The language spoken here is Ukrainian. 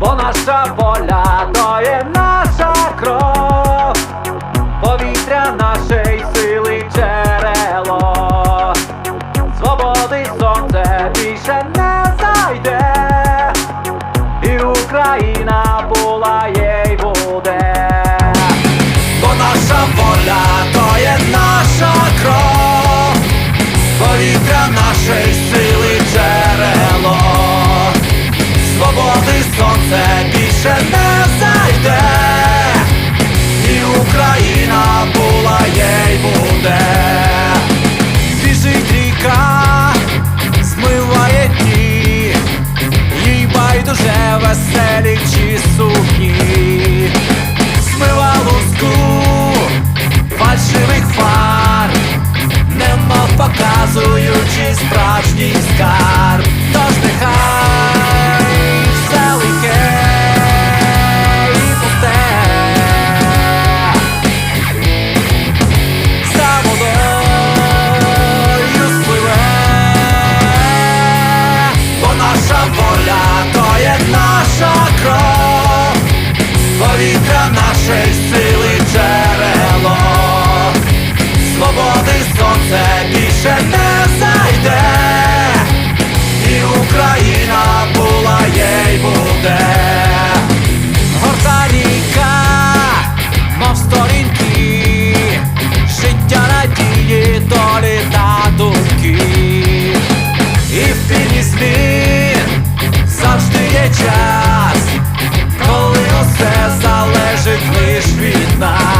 Бо наша воля то є наша кров, повітря наше. води сонце більше не зайде і Україна. by